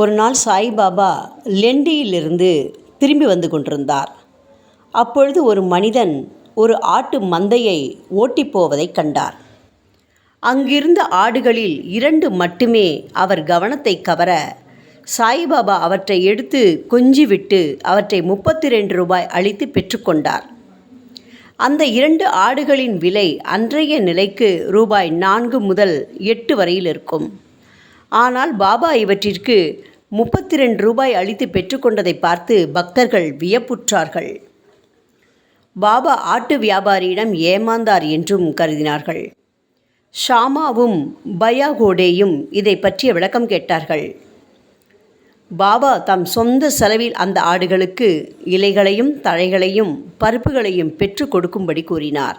ஒரு நாள் சாய்பாபா லெண்டியிலிருந்து திரும்பி வந்து கொண்டிருந்தார். அப்பொழுது ஒரு மனிதன் ஒரு ஆட்டு மந்தையை ஓட்டிப் போவதைக் கண்டார். அங்கிருந்த ஆடுகளில் இரண்டு மட்டுமே அவர் கவனத்தை கவர சாய்பாபா அவற்றை எடுத்து கொஞ்சிவிட்டு அவற்றை முப்பத்தி ரெண்டு ரூபாய் அளித்து பெற்றுக்கொண்டார் அந்த இரண்டு ஆடுகளின் விலை அன்றைய நிலைக்கு ரூபாய் நான்கு முதல் எட்டு வரையில் இருக்கும். ஆனால் பாபா இவற்றிற்கு முப்பத்தி ரெண்டு ரூபாய் அளித்து பெற்றுக்கொண்டதை பார்த்து பக்தர்கள் வியப்புற்றார்கள். பாபா ஆட்டு வியாபாரியிடம் ஏமாந்தார் என்றும் கருதினார்கள். ஷாமாவும் பயாகோடேயும் இதை பற்றிய விளக்கம் கேட்டார்கள். பாபா தம் சொந்த செலவில் அந்த ஆடுகளுக்கு இலைகளையும் தழைகளையும் பருப்புகளையும் பெற்று கொடுக்கும்படி கூறினார்.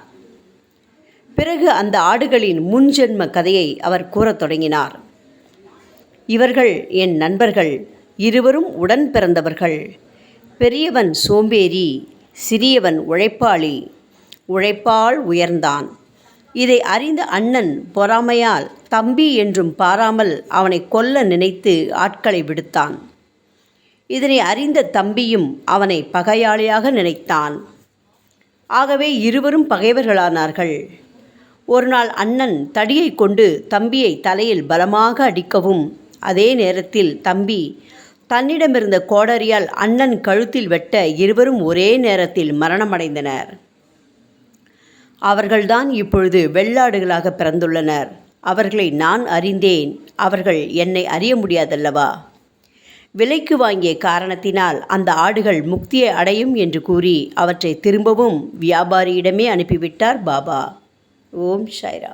பிறகு அந்த ஆடுகளின் முன்ஜென்ம கதையை அவர் கூறத் தொடங்கினார். இவர்கள் என் நண்பர்கள் இருவரும் உடன் பிறந்தவர்கள். பெரியவன் சோம்பேறி சிறியவன் உழைப்பாளி உழைப்பால் உயர்ந்தான். இதை அறிந்த அண்ணன் பொறாமையால் தம்பி என்றும் பாராமல் அவனை கொல்ல நினைத்து ஆட்களை விடுத்தான். இதனை அறிந்த தம்பியும் அவனை பகையாளியாக நினைத்தான். ஆகவே இருவரும் பகைவர்களானார்கள். ஒரு நாள் அண்ணன் தடியை கொண்டு தம்பியை தலையில் பலமாக அடிக்கவும் அதே நேரத்தில் தம்பி தன்னிடமிருந்த கோடரியால் அண்ணன் கழுத்தில் வெட்ட இருவரும் ஒரே நேரத்தில் மரணமடைந்தனர். அவர்கள்தான் இப்பொழுது வெள்ளாடுகளாக பிறந்துள்ளனர். அவர்களை நான் அறிந்தேன். அவர்கள் என்னை அறிய முடியாதல்லவா? விலைக்கு வாங்கிய காரணத்தினால் அந்த ஆடுகள் முக்தியை அடையும் என்று கூறி அவற்றை திரும்பவும் வியாபாரியிடமே அனுப்பிவிட்டார் பாபா. ஓம் ஷைரா